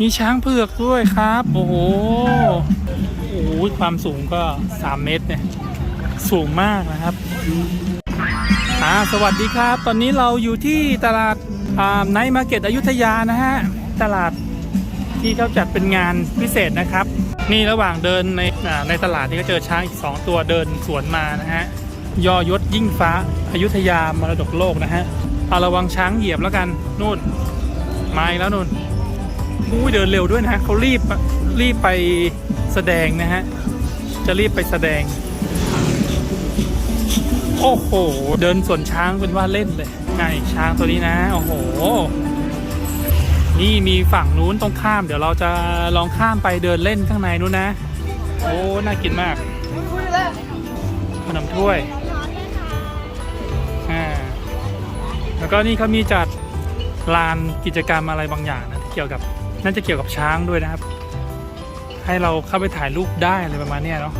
มีช้างเผือกด้วยครับ โอ้โหโอ้โหความสูงก็ 3 เมตรเนี่ย สูงมากนะครับอ่าสวัสดีครับ ตอนนี้เราอยู่ที่ตลาดอ่าไนท์มาร์เก็ตอยุธยานะฮะ ตลาดที่เขาจัดเป็นงานพิเศษนะครับ นี่ระหว่างเดินในในตลาดนี่ก็เจอช้างอีก 2 ตัวเดินสวนมานะฮะยอยศยิ่งฟ้าอายุทยามรดกโลกนะฮะเอาระวังช้างเหยียบแล้วกันนู่นมาอีกแล้วนู่น อุ้ยเดินเร็วด้วยนะเขารีบรีบไปแสดงนะฮะ จะรีบไปแสดง โอ้โห เดินสวนช้างเป็นว่าเล่นเลยไงช้างตัวนี้นะ โอ้โห นี่มีฝั่งนู้นตรงข้าม เดี๋ยวเราจะลองข้ามไปเดินเล่นข้างในนู้นนะ โอ้ น่ากินมากขนมถ้วยอ่าแล้วก็นี่เขามีจัดลานกิจกรรมอะไรบางอย่างนะที่เกี่ยวกับ น่าจะเกี่ยวกับช้างด้วยนะครับ ให้เราเข้าไปถ่ายรูปได้อะไรประมาณนี้เนาะ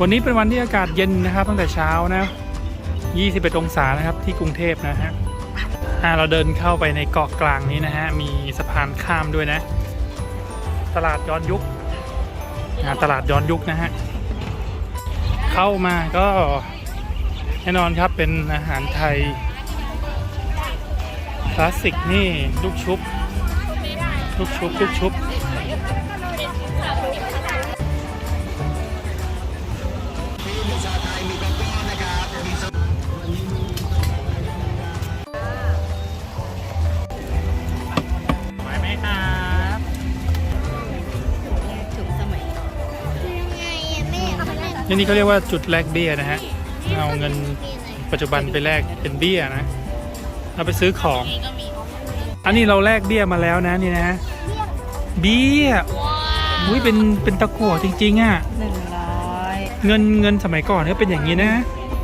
วันนี้เป็นวันที่อากาศเย็นนะครับ ตั้งแต่เช้านะ 21 องศานะครับที่กรุงเทพนะฮะอ่าเราเดินเข้าไปในเกาะกลางนี้นะฮะ มีสะพานข้ามด้วยนะ ตลาดย้อนยุคตลาดย้อนยุคนะฮะ เข้ามาก็แน่นอนครับเป็นอาหารไทยคลาสสิกนี่ลูกชุบ ลูกชุบชุบไหมครับถึงสมัยก่อนยังไงอะแม่เอาไปเล่นนี่นี่เขาเรียกว่าจุดแลกเบี้ยนะฮะ เอาเงินปัจจุบันไปแลกเป็นเบี้ยนะ เอาไปซื้อของ อันนี้เราแลกเบี้ยมาแล้วนะนี่นะ เบี้ยอุ้ยเป็นเป็นตะกั่วจริงๆอะหนึ่งร้อยเงินเงินสมัยก่อนก็เป็นอย่างนี้นะ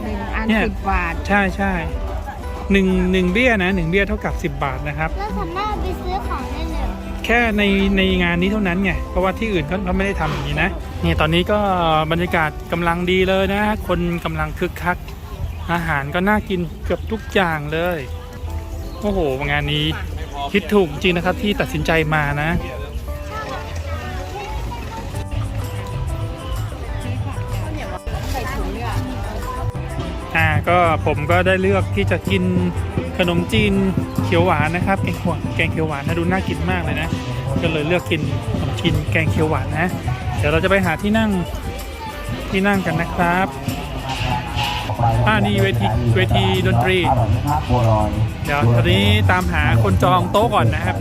หนึ่งอันเนี่ยสิบบาทใช่ใช่หนึ่งหนึ่งเบี้ยนะหนึ่งเบี้ยเท่ากับ10บาทนะครับ เราสามารถไปซื้อของได้เลย แค่ในในงานนี้เท่านั้นไง เพราะว่าที่อื่นเขาเขาไม่ได้ทำอย่างนี้นะ นี่ตอนนี้ก็บรรยากาศกำลังดีเลยนะ คนกำลังคึกคัก อาหารก็น่ากินเกือบทุกอย่างเลย โอ้โห งานนี้ คิดถูกจริงนะครับที่ตัดสินใจมานะ อ่าก็ผมก็ได้เลือกที่จะกินขนมจีนเขียวหวานนะครับแกงขวแกงเขียวหวานนะดูน่ากินมากเลยนะก็เลยเลือกกินขนมจีนแกงเขียวหวานนะ เดี๋ยวเราจะไปหาที่นั่งที่นั่งกันนะครับ อ่านี่เวทีเวทีดนตรี เดี๋ยวตอนนี้ตามหาคนจองโต๊ะก่อนนะครับ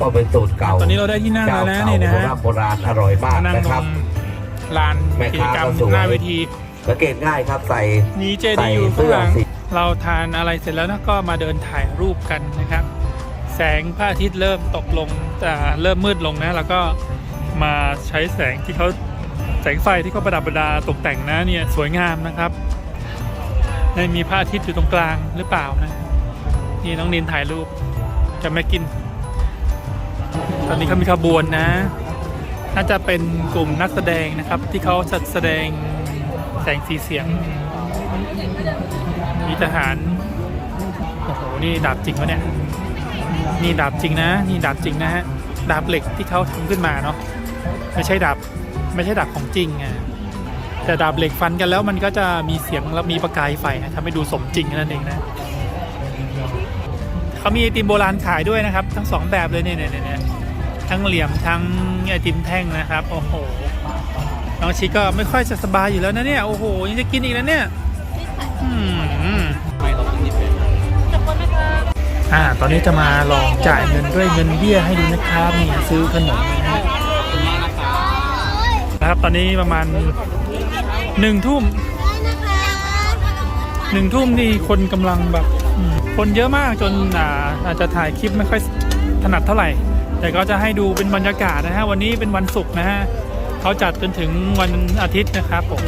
ก็เป็นสูตรเก่าตอนนี้เราได้ที่นั่งแล้วนะเจ้านี่นะเก่าฮะโบราณโบราณอร่อยมากนั่งนะตรครับงลานแม่กิจค้ากรรมก็สวยหน้าเวทีสังเกตง่ายครับใส่มีเจใส่ดีอยู่ข้างเสื้อหลังสีเราทานอะไรเสร็จแล้วนะก็มาเดินถ่ายรูปกันนะครับ แสงพระอาทิตย์เริ่มตกลงแต่เริ่มมืดลงนะ แล้วก็มาใช้แสงที่เขาแสงไฟที่เขาประดับประดาตกแต่งนะเนี่ยสวยงามนะครับ ได้มีพระอาทิตย์อยู่ตรงกลางหรือเปล่านะ นี่น้องนินถ่ายรูปจะไม่กิน ตอนนี้เขามีขบวนนะ น่าจะเป็นกลุ่มนักแสดงนะครับ ที่เขาจะแสดงแสงสีเสียง มีทหาร โอ้โห นี่ดาบจริงวะเนี่ย นี่ดาบจริงนะ นี่ดาบจริงนะฮะ ดาบเหล็กที่เขาทำขึ้นมาเนาะ ไม่ใช่ดาบ ไม่ใช่ดาบของจริงอะ แต่ดาบเหล็กฟันกันแล้วมันก็จะมีเสียงแล้วมีประกายไฟนะทำให้ดูสมจริงนั่นเองนะเขามีไอติมโบราณขายด้วยนะครับ ทั้งสองแบบเลยเนี่ยเนี่ยเนี่ยทั้งเหลี่ยมทั้งไอติมแท่งนะครับ โอ้โหน้องชิก็ไม่ค่อยจะสบายอยู่แล้วนะเนี่ย โอ้โหยังจะกินอีกแล้วเนี่ยอ่า ตอนนี้จะมาลองจ่ายเงินด้วยเงินเบี้ยให้ดูนะครับนี่ซื้อขนมนะครับตอนนี้ประมาณ หนึ่งทุ่มหนึ่งทุ่มนี่คนกำลังแบบ คนเยอะมากจนอาอาจจะถ่ายคลิปไม่ค่อยถนัดเท่าไหร่ แต่ก็จะให้ดูเป็นบรรยากาศนะฮะ วันนี้เป็นวันศุกร์นะฮะเขาจัดจนถึงวันอาทิตย์นะครับผม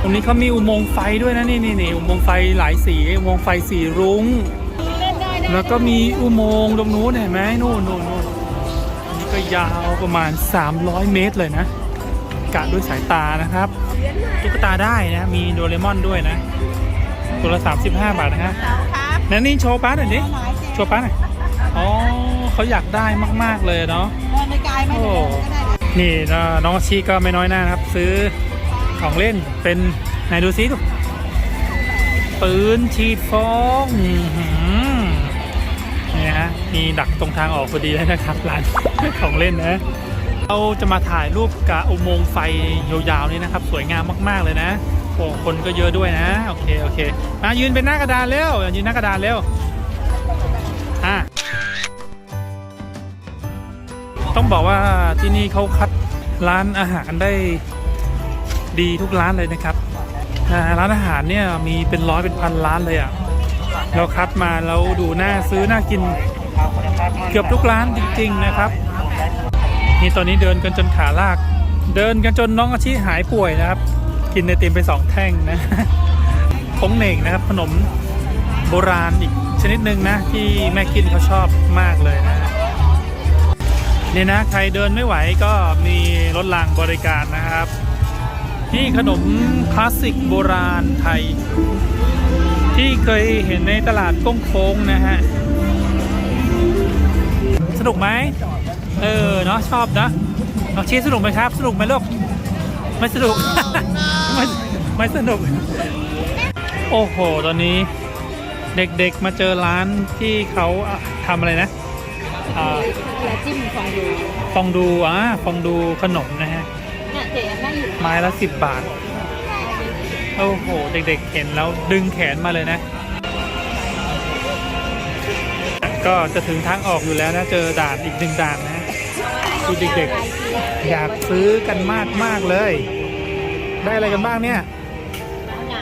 ตรงนี้เขามีอุโมงค์ไฟด้วยนะนี่นี่นี่อุโมงค์ไฟหลายสีอุโมงค์ไฟสีรุ้ง แล้วก็มีอุโมงค์ตรงนู้นเห็นไหมนู่นนู่นนู่นนนี้ก็ยาวประมาณ 300 เมตรเลยนะ กะด้วยสายตานะครับตุ๊กตาได้นะมีโดเรมอนด้วยนะตัวละ35บาทนะฮะครับนั่นนี่โชว์ป้าหน่อยดิโชว์ป้าหน่อยอ๋อเขาอยากได้มาก ๆเลยเนาะในไม่โอ้ได้ก็ได้นี่นะน้องอาชีก็ไม่น้อยหน้านะครับ ซื้อของเล่นเป็นไหนดูซิดูปืนฉีดฟองอื้อหือนี่ฮะมีดักตรงทางออกพอดีเลยนะครับร้านของเล่นนะ เราจะมาถ่ายรูปกับอุโมงค์ไฟยาวๆนี่นะครับ สวยงามมากๆเลยนะโอ้คนก็เยอะด้วยนะ โอเคโอเค มายืนเป็นหน้ากระดานเร็วยืนหน้ากระดานเร็วอะต้องบอกว่าที่นี่เขาคัดร้านอาหารได้ดีทุกร้านเลยนะครับร้านอาหารเนี่ยมีเป็นร้อยเป็นพันร้านเลยอะเราคัดมาแล้วดูน่าซื้อน่ากินเกือบทุกร้านจริง ๆ นะครับ นี่ตอนนี้เดินกันจนขาลาก เดินกันจนน้องอาชีหายป่วยนะครับ กินไอติมไปสองแท่งนะคงเหน่งนะครับขนมโบราณอีกชนิดหนึ่งนะ ที่แม่กินเขาชอบมากเลยนะเนี่ยนะใครเดินไม่ไหวก็มีรถรางบริการนะครับที่ขนมคลาสสิกโบราณไทย ที่เคยเห็นในตลาดก้งโค้งนะฮะ สนุกไหม เออเนาะชอบนะน้องชีสนุกไหมครับ สนุกไหมลูกไม่สนุกไม่ไม่สนุก โอ้โห ตอนนี้เด็กๆมาเจอร้านที่เขาอะทำอะไรนะอ่าแล้วจิ้มฟองดูฟองดูอะฟองดูขนมนะฮะเนี่ยเจ๊นั่งอยู่ไม้ละสิบบาท โอ้โห เด็กๆเห็นแล้วดึงแขนมาเลยนะ ก็จะถึงทางออกอยู่แล้วนะ เจอด่านอีกหนึ่งด่านนะ ดูเด็กๆ อยากซื้อกันมากมากๆเลย ได้อะไรกันบ้างเนี่ยอันไหน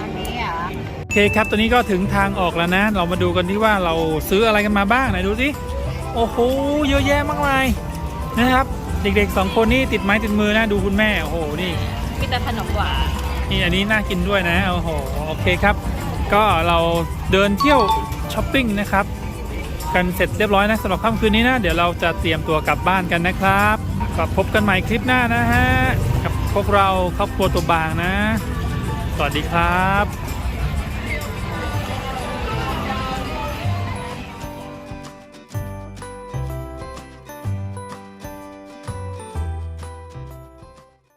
อันนี้เหรอโอเคครับตอนนี้ก็ถึงทางออกแล้วนะ เรามาดูกันที่ว่าเราซื้ออะไรกันมาบ้างไหนดูสิโอ้โหเยอะแยะมากมายนะครับ เด็กๆสองคนนี่ติดไม้ติดมือนะดูคุณแม่โอ้โหนี่มีแต่ขนมหวานนี่อันนี้น่ากินด้วยนะโอ้โหโอเคครับ ก็เราเดินเที่ยวช้อปปิ้งนะครับ กันเสร็จเรียบร้อยนะสำหรับค่ำคืนนี้นะ เดี๋ยวเราจะเตรียมตัวกลับบ้านกันนะครับก็พบกันใหม่คลิปหน้านะฮะกับพวกเราครอบครัวตัวบางนะ สวัสดีครับ